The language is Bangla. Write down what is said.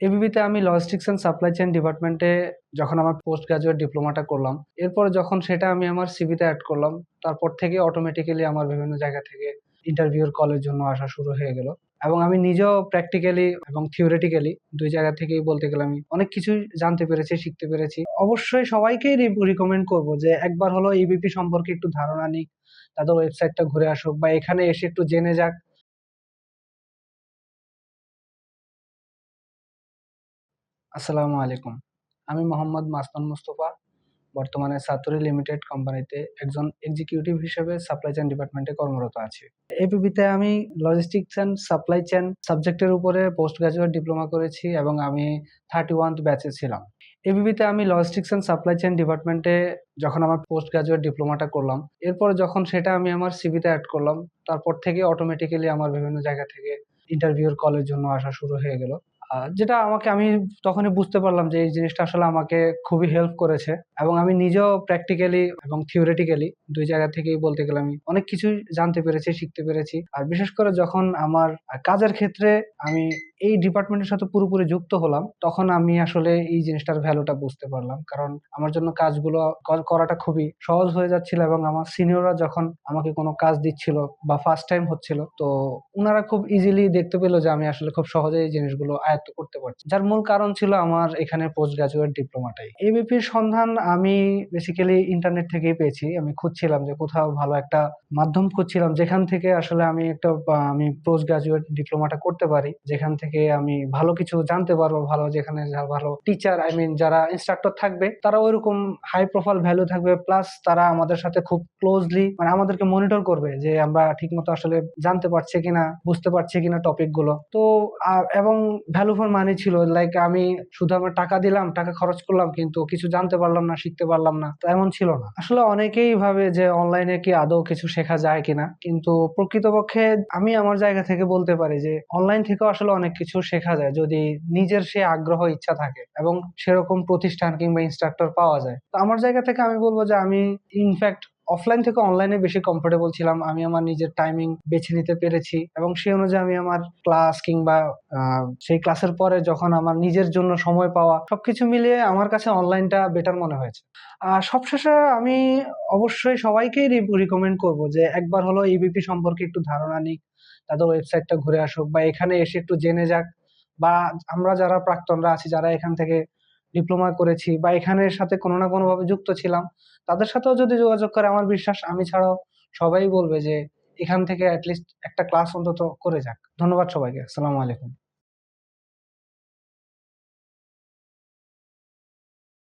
এবিবিতে আমি লজিস্টিক্স অ্যান্ড সাপ্লাই চেইন ডিপার্টমেন্টে যখন আমার পোস্ট গ্রাজুয়েট ডিপ্লোমাটা করলাম, এরপর যখন সেটা আমি আমার সিভিতে অ্যাড করলাম, তারপর থেকে অটোমেটিক্যালি আমার বিভিন্ন জায়গা থেকে ইন্টারভিউর কলের জন্য আসা শুরু হয়ে গেল। এবং আমি নিজেও প্র্যাকটিক্যালি এবং থিওরিটিক্যালি দুই জায়গা থেকেই বলতে গেলে আমি অনেক কিছুই জানতে পেরেছি, শিখতে পেরেছি। অবশ্যই সবাইকেই রিকমেন্ড করব যে একবার হলো ইবিপি সম্পর্কে একটু ধারণা নিক, তাদের ওয়েবসাইটটা ঘুরে আসুক বা এখানে এসে একটু জেনে যাক আসসালামু আলাইকুম। আমি মোহাম্মদ মাসমান মুস্তফা, বর্তমানে সাতুরি লিমিটেড কোম্পানিতে একজন এক্সিকিউটিভ হিসেবে সাপ্লাই চেইন ডিপার্টমেন্টে কর্মরত আছি। এপিপিতে আমি লজিস্টিক্স অ্যান্ড সাপ্লাই চেইন সাবজেক্টের উপরে পোস্ট গ্রাজুয়েট ডিপ্লোমা করেছি এবং আমি থার্টি ওয়ান ব্যাচে ছিলাম। এবিবিতে আমি লজিস্টিক্স অ্যান্ড সাপ্লাই চেইন ডিপার্টমেন্টে যখন আমার পোস্ট গ্রাজুয়েট ডিপ্লোমাটা করলাম, এরপর যখন সেটা আমি আমার সিভিতে অ্যাড করলাম, তারপর থেকে অটোমেটিক্যালি আমার বিভিন্ন জায়গা থেকে ইন্টারভিউর কলের জন্য আসা শুরু হয়ে গেল। যেটা আমাকে আমি তখনই বুঝতে পারলাম যে এই জিনিসটা আসলে আমাকে খুবই হেল্প করেছে এবং আমি নিজেও প্র্যাকটিক্যালি এবং থিওরিটিক্যালি দুই জায়গা থেকেই বলতে গেলে আমি অনেক কিছুই জানতে পেরেছি, শিখতে পেরেছি। আর বিশেষ করে যখন আমার কাজের ক্ষেত্রে আমি এই ডিপার্টমেন্টের সাথে পুরোপুরি যুক্ত হলাম, তখন আমি আসলে এই জিনিসটার ভ্যালুটা বুঝতে পারলাম। কারণ আমার জন্য কাজগুলো করাটা খুবই সহজ হয়ে যাচ্ছিল এবং আমার সিনিয়ররা যখন আমাকে কোনো কাজ দিচ্ছিল বা ফার্স্ট টাইম হচ্ছিল, তো ওনারা খুব ইজিলি দেখতে পেল যে আমি আসলে খুব সহজে এই জিনিসগুলো আয়ত্ত করতে পারছি। যার মূল কারণ ছিল আমার এখানে পোস্ট গ্রাজুয়েট ডিপ্লোমাটাই এবিপির সন্ধান আমি বেসিক্যালি ইন্টারনেট থেকেই পেয়েছি। আমি খুঁজছিলাম যে কোথাও ভালো একটা মাধ্যম খুঁজছিলাম, যেখান থেকে আসলে আমি একটা আমি পোস্ট গ্রাজুয়েট ডিপ্লোমাটা করতে পারি, যেখান থেকে আমি ভালো কিছু জানতে পারব, ভালো যেখানে ভালো টিচার আই মিন যারা ইনস্ট্রাক্টর থাকবে তারা ওইরকম হাই প্রোফাইল ভ্যালু থাকবে প্লাস তারা আমাদের সাথে খুব ক্লোজলি মানে আমাদেরকে মনিটর করবে যে আমরা ঠিকমতো আসলে জানতে পারছি কিনা, বুঝতে পারছি কিনা টপিকগুলো। তো এবং ভ্যালু ফর মানি ছিল লাইক আমি শুধু আমার টাকা দিলাম, টাকা খরচ করলাম, কিন্তু কিছু জানতে পারলাম না, শিখতে পারলাম না, তো এমন ছিল না। আসলে অনেকেই ভাবে যে অনলাইনে কি আদৌ কিছু শেখা যায় কিনা, কিন্তু প্রকৃতপক্ষে আমি আমার জায়গা থেকে বলতে পারি যে অনলাইন থেকেও আসলে অনেক কিছু শেখা যায় যদি নিজের সে আগ্রহ, ইচ্ছা থাকে এবং সেরকম প্রতিষ্ঠান কিংবা ইনস্ট্রাক্টর পাওয়া যায়। তো আমার জায়গা থেকে আমি বলব যে আমি ইনফ্যাক্ট অফলাইন থেকে অনলাইনে বেশি কমফোর্টেবল ছিলাম। আমি আমার নিজের টাইমিং বেছে নিতে পেরেছি এবং সেই অনুযায়ী আমি আমার ক্লাস কিংবা সেই ক্লাসের পরে যখন আমার নিজের জন্য সময় পাওয়া, সবকিছু মিলিয়ে আমার কাছে অনলাইনটা বেটার মনে হয়েছে। আর সবশেষে আমি অবশ্যই সবাইকেই রিকমেন্ড করব যে একবার হলো ইবিপি সম্পর্কে একটু ধারণা নিক, তাদের ওয়েবসাইটটা ঘুরে আসুক বা এখানে এসে একটু জেনে যাক। বা আমরা যারা প্রাক্তনরা আছি, যারা এখান থেকে ডিপ্লোমা করেছি বা এখানের সাথে কোনো না কোনো ভাবে যুক্ত ছিলাম, তাদের সাথেও যদি যোগাযোগ করে আমার বিশ্বাস, আমি ছাড়াও সবাই বলবে যে এখান থেকে অ্যাটলিস্ট একটা ক্লাস অন্তত করে যাক। ধন্যবাদ সবাইকে। আসসালামু আলাইকুম।